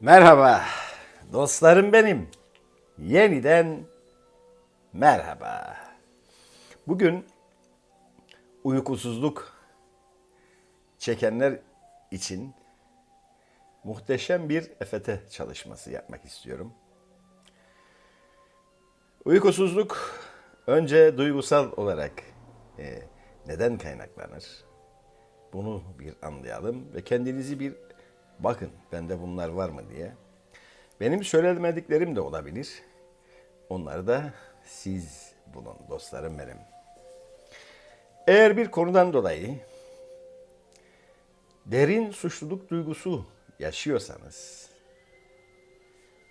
Merhaba dostlarım benim. Yeniden merhaba. Bugün uykusuzluk çekenler için muhteşem bir EFT çalışması yapmak istiyorum. Uykusuzluk önce duygusal olarak e, neden kaynaklanır? Bunu bir anlayalım ve kendinizi bir bakın bende bunlar var mı diye. Benim söylemediklerim de olabilir. Onları da siz bulun dostlarım benim. Eğer bir konudan dolayı derin suçluluk duygusu yaşıyorsanız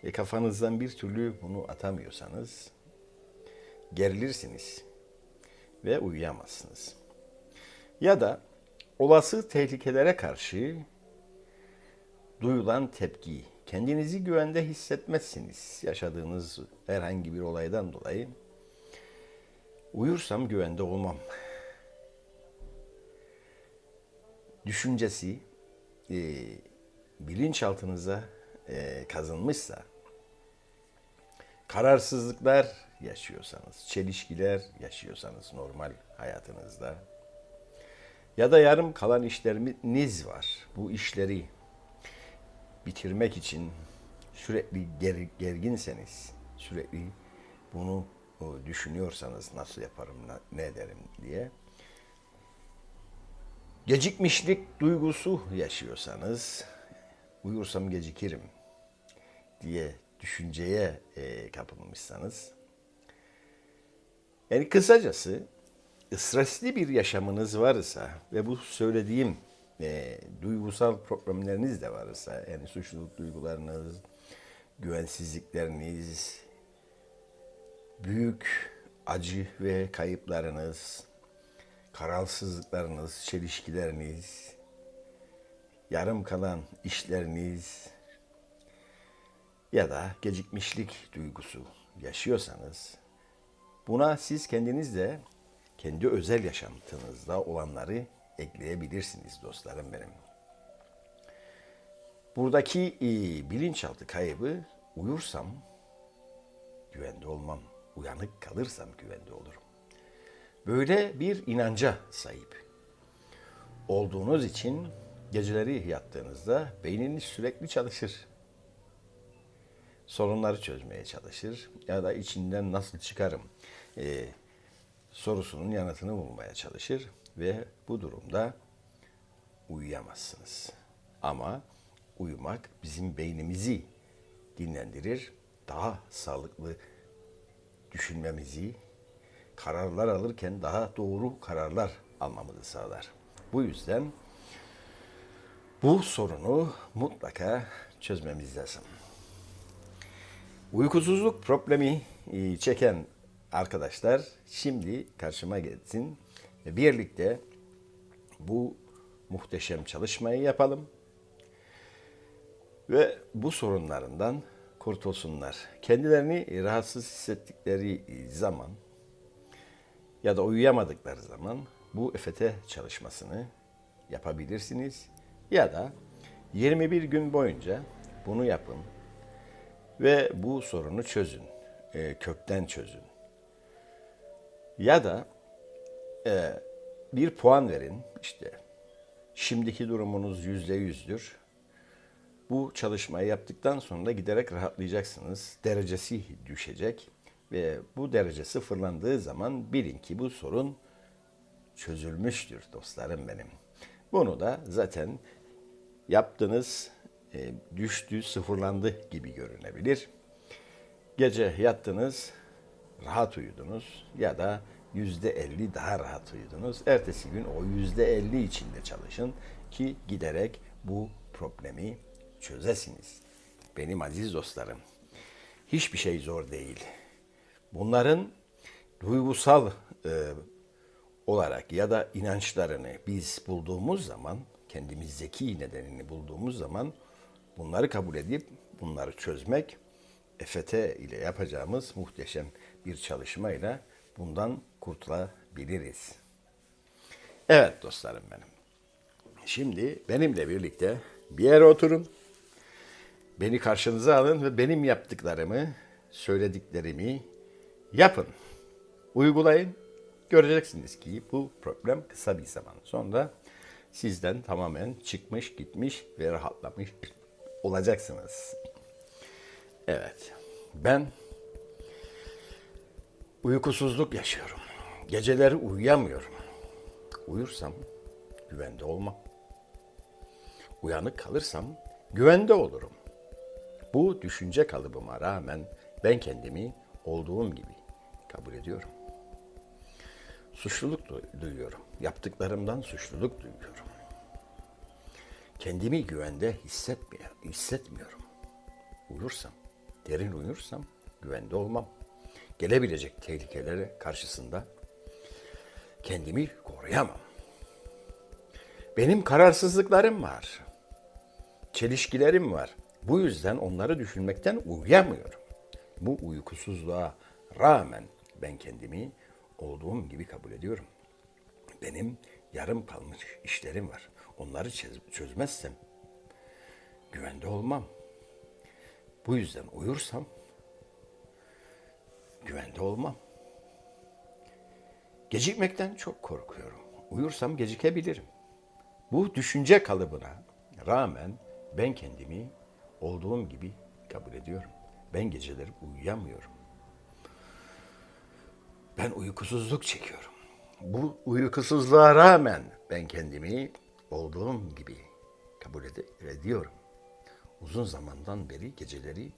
ve kafanızdan bir türlü bunu atamıyorsanız gerilirsiniz ve uyuyamazsınız. Ya da olası tehlikelere karşı duyulan tepki, kendinizi güvende hissetmezsiniz yaşadığınız herhangi bir olaydan dolayı. Uyursam güvende olmam. Düşüncesi e, bilinçaltınıza e, kazınmışsa, kararsızlıklar yaşıyorsanız, çelişkiler yaşıyorsanız normal hayatınızda ya da yarım kalan işleriniz var. Bu işleri bitirmek için sürekli ger- gerginseniz, sürekli bunu o, düşünüyorsanız nasıl yaparım, ne ederim diye gecikmişlik duygusu yaşıyorsanız uyursam gecikirim diye düşünceye e, kapılmışsanız yani kısacası stresli bir yaşamınız varsa ve bu söylediğim e, duygusal problemleriniz de varsa yani suçluluk duygularınız, güvensizlikleriniz, büyük acı ve kayıplarınız, kararsızlıklarınız, çelişkileriniz, yarım kalan işleriniz ya da gecikmişlik duygusu yaşıyorsanız buna siz kendiniz de kendi özel yaşantınızda olanları ekleyebilirsiniz dostlarım benim. Buradaki e, bilinçaltı kaybı uyursam güvende olmam, uyanık kalırsam güvende olurum. Böyle bir inanca sahip olduğunuz için geceleri yattığınızda beyniniz sürekli çalışır. Sorunları çözmeye çalışır ya da içinden nasıl çıkarım e, sorusunun yanıtını bulmaya çalışır ve bu durumda uyuyamazsınız. Ama uyumak bizim beynimizi dinlendirir, daha sağlıklı düşünmemizi, kararlar alırken daha doğru kararlar almamızı sağlar. Bu yüzden bu sorunu mutlaka çözmemiz lazım. Uykusuzluk problemi e, çeken arkadaşlar şimdi karşıma gelsin birlikte bu muhteşem çalışmayı yapalım ve bu sorunlarından kurtulsunlar. Kendilerini rahatsız hissettikleri zaman ya da uyuyamadıkları zaman bu EFT çalışmasını yapabilirsiniz ya da 21 gün boyunca bunu yapın ve bu sorunu çözün, e, kökten çözün. Ya da e, bir puan verin işte şimdiki durumunuz yüzde yüzdür. Bu çalışmayı yaptıktan sonra giderek rahatlayacaksınız. Derecesi düşecek ve bu derece sıfırlandığı zaman bilin ki bu sorun çözülmüştür dostlarım benim. Bunu da zaten yaptığınız e, düştü, sıfırlandı gibi görünebilir. Gece yattınız, rahat uyudunuz ya da yüzde elli daha rahat uyudunuz. Ertesi gün o yüzde elli içinde çalışın ki giderek bu problemi çözesiniz. Benim aziz dostlarım, hiçbir şey zor değil. Bunların duygusal e, olarak ya da inançlarını biz bulduğumuz zaman, kendimizdeki nedenini bulduğumuz zaman bunları kabul edip bunları çözmek EFT ile yapacağımız muhteşem bir çalışmayla bundan kurtulabiliriz. Evet dostlarım benim. Şimdi benimle birlikte bir yere oturun Beni karşınıza alın ve benim yaptıklarımı, söylediklerimi yapın. Uygulayın. Göreceksiniz ki bu problem kısa bir zaman sonra sizden tamamen çıkmış, gitmiş ve rahatlamış olacaksınız. Evet. Ben uykusuzluk yaşıyorum. Geceleri uyuyamıyorum. Uyursam güvende olmam. Uyanık kalırsam güvende olurum. Bu düşünce kalıbıma rağmen ben kendimi olduğum gibi kabul ediyorum. Suçluluk du- duyuyorum. Yaptıklarımdan suçluluk duyuyorum. Kendimi güvende hissetmiyor, hissetmiyorum. Uyursam, derin uyursam güvende olmam. Gelebilecek tehlikelere karşısında kendimi koruyamam. Benim kararsızlıklarım var. Çelişkilerim var. Bu yüzden onları düşünmekten uyuyamıyorum. Bu uykusuzluğa rağmen ben kendimi olduğum gibi kabul ediyorum. Benim yarım kalmış işlerim var. Onları çöz- çözmezsem güvende olmam. Bu yüzden uyursam güvende olmam. Gecikmekten çok korkuyorum. Uyursam gecikebilirim. Bu düşünce kalıbına rağmen ben kendimi olduğum gibi kabul ediyorum. Ben geceleri uyuyamıyorum. Ben uykusuzluk çekiyorum. Bu uykusuzluğa rağmen ben kendimi olduğum gibi kabul ed- ediyorum. Uzun zamandan beri geceleri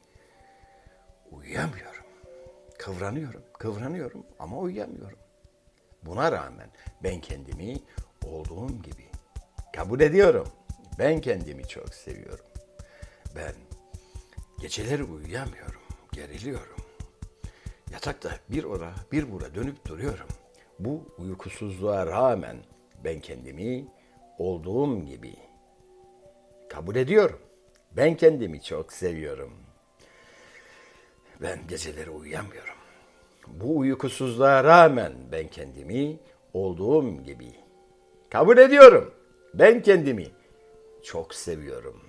uyuyamıyorum. Kıvranıyorum, kıvranıyorum ama uyuyamıyorum. Buna rağmen ben kendimi olduğum gibi kabul ediyorum. Ben kendimi çok seviyorum. Ben geceleri uyuyamıyorum, geriliyorum. Yatakta bir ora bir bura dönüp duruyorum. Bu uykusuzluğa rağmen ben kendimi olduğum gibi kabul ediyorum. Ben kendimi çok seviyorum. Ben geceleri uyuyamıyorum. Bu uykusuzluğa rağmen ben kendimi olduğum gibi kabul ediyorum. Ben kendimi çok seviyorum.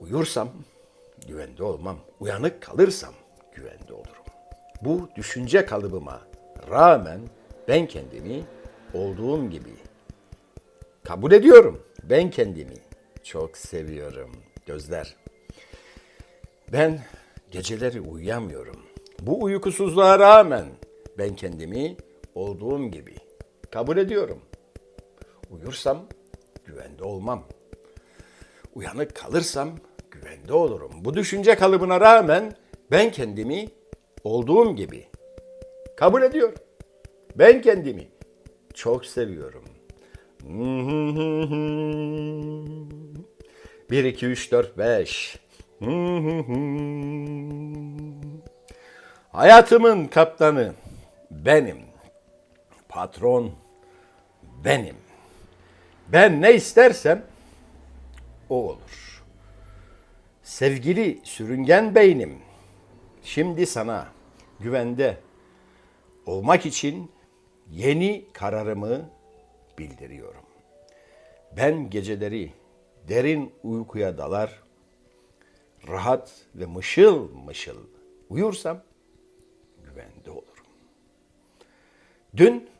Uyursam güvende olmam. Uyanık kalırsam güvende olurum. Bu düşünce kalıbıma rağmen ben kendimi olduğum gibi kabul ediyorum. Ben kendimi çok seviyorum. Gözler. Ben geceleri uyuyamıyorum. Bu uykusuzluğa rağmen ben kendimi olduğum gibi kabul ediyorum. Uyursam güvende olmam. Uyanık kalırsam güvende olurum. Bu düşünce kalıbına rağmen ben kendimi olduğum gibi kabul ediyorum. Ben kendimi çok seviyorum. 1 2 3 4 5 Hayatımın kaptanı benim. Patron benim. Ben ne istersem o olur. Sevgili sürüngen beynim, şimdi sana güvende olmak için yeni kararımı bildiriyorum. Ben geceleri derin uykuya dalar, rahat ve mışıl mışıl uyursam güvende olurum. Dün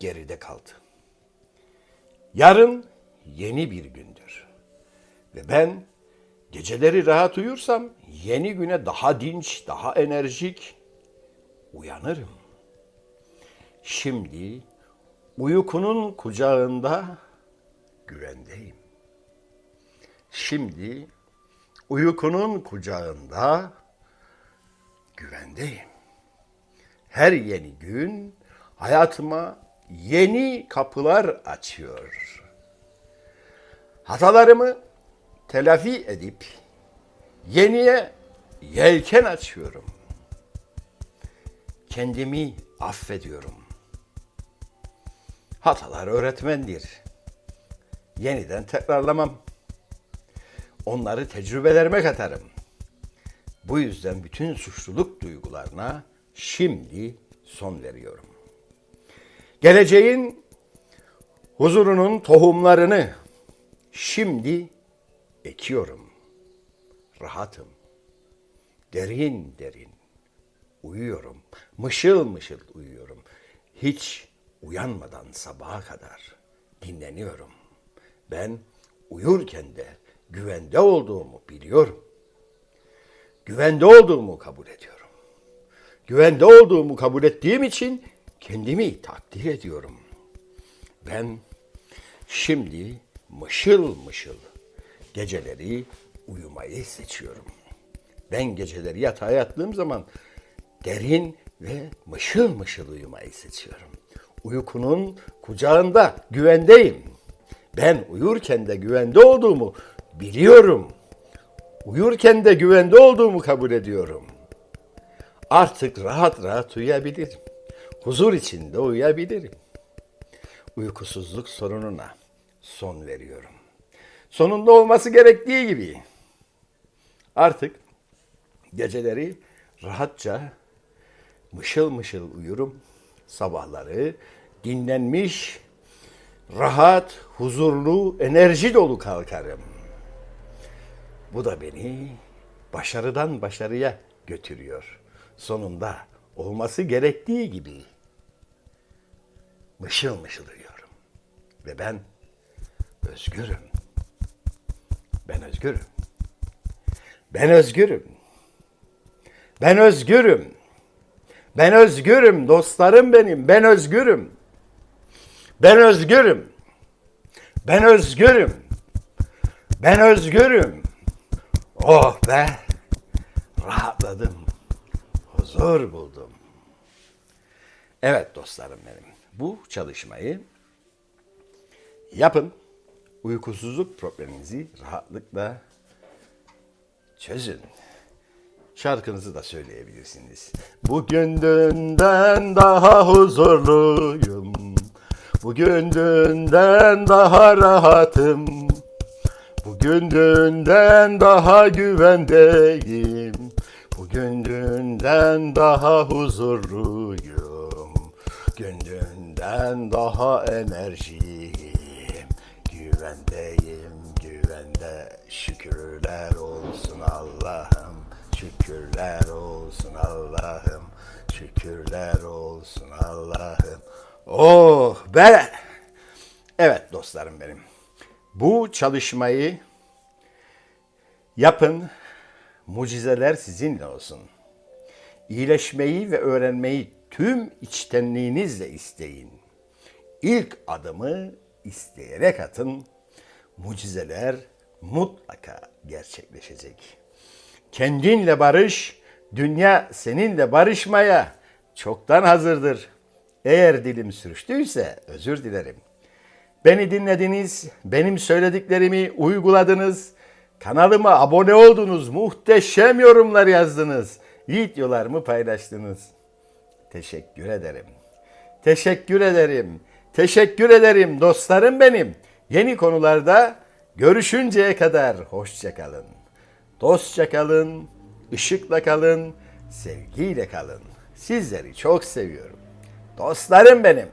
geride kaldı. Yarın yeni bir gündür. Ve ben geceleri rahat uyursam yeni güne daha dinç, daha enerjik uyanırım. Şimdi uykunun kucağında güvendeyim. Şimdi uykunun kucağında güvendeyim. Her yeni gün hayatıma yeni kapılar açıyor. Hatalarımı telafi edip yeniye yelken açıyorum. Kendimi affediyorum. Hatalar öğretmendir. Yeniden tekrarlamam. Onları tecrübelerime katarım. Bu yüzden bütün suçluluk duygularına şimdi son veriyorum. Geleceğin huzurunun tohumlarını şimdi ekiyorum. rahatım. Derin derin uyuyorum. Mışıl mışıl uyuyorum. Hiç uyanmadan sabaha kadar dinleniyorum. Ben uyurken de güvende olduğumu biliyorum. Güvende olduğumu kabul ediyorum. Güvende olduğumu kabul ettiğim için kendimi takdir ediyorum. Ben şimdi mışıl mışıl geceleri uyumayı seçiyorum. Ben geceleri yatağa yattığım zaman derin ve mışıl mışıl uyumayı seçiyorum. Uykunun kucağında güvendeyim. Ben uyurken de güvende olduğumu biliyorum. Uyurken de güvende olduğumu kabul ediyorum. Artık rahat rahat uyuyabilirim. Huzur içinde uyuyabilirim. Uykusuzluk sorununa son veriyorum. Sonunda olması gerektiği gibi. Artık geceleri rahatça mışıl mışıl uyurum. Sabahları dinlenmiş, rahat, huzurlu, enerji dolu kalkarım. Bu da beni başarıdan başarıya götürüyor. Sonunda olması gerektiği gibi mışıl mışıl uyuyorum. Ve ben özgürüm. Ben özgürüm. Ben özgürüm. Ben özgürüm. Ben özgürüm dostlarım benim. Ben özgürüm. Ben özgürüm. Ben özgürüm. Ben özgürüm. Oh be. Rahatladım. Huzur buldum. Evet dostlarım benim. Bu çalışmayı yapın. Uykusuzluk probleminizi rahatlıkla çözün. Şarkınızı da söyleyebilirsiniz. Bugün dünden daha huzurluyum. Bugün dünden daha rahatım. Bugün dünden daha güvendeyim. Bugün dünden daha huzurluyum. Gün dünden daha enerjiyim. Güvendeyim, güvende. Şükürler olsun Allah'ım. Şükürler olsun Allah'ım. Şükürler olsun Allah'ım. Oh be! Evet dostlarım benim. Bu çalışmayı yapın. Mucizeler sizinle olsun. İyileşmeyi ve öğrenmeyi tüm içtenliğinizle isteyin. İlk adımı isteyerek atın. Mucizeler mutlaka gerçekleşecek. Kendinle barış, dünya seninle barışmaya çoktan hazırdır. Eğer dilim sürçtüyse özür dilerim. Beni dinlediniz, benim söylediklerimi uyguladınız, kanalıma abone oldunuz, muhteşem yorumlar yazdınız, videolarımı paylaştınız. Teşekkür ederim. Teşekkür ederim. Teşekkür ederim dostlarım benim. Yeni konularda görüşünceye kadar hoşça kalın. Dostça kalın, ışıkla kalın, sevgiyle kalın. Sizleri çok seviyorum. Dostlarım benim.